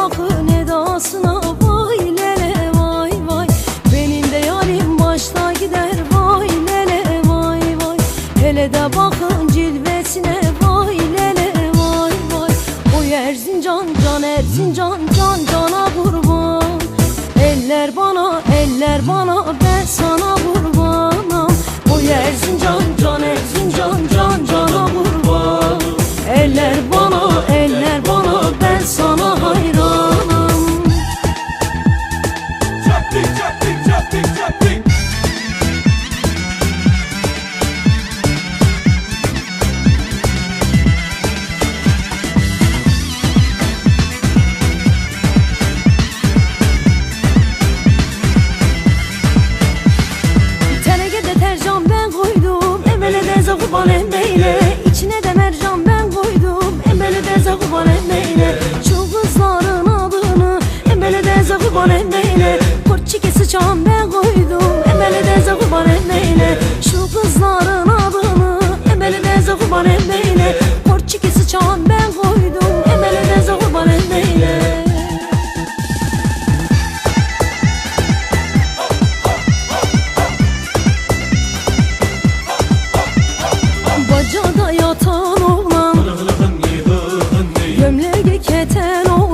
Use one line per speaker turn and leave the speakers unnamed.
Sakın edasına vay lele vay vay. Benim de yarim başta gider vay lele vay vay. Hele de bakın cilvesine vay lele vay vay. Oy Erzincan can Erzincan can cana kurban. Eller bana eller bana ben sana kurbanam Oy Erzincan Bahçam ben koydum Emeli deze kurban etmeyle Şu kızların adını Emeli deze kurban etmeyle Porçiki sıçan ben koydum Emeli deze kurban etmeyle Bacada yatan oğlan Gömleği keten oğlan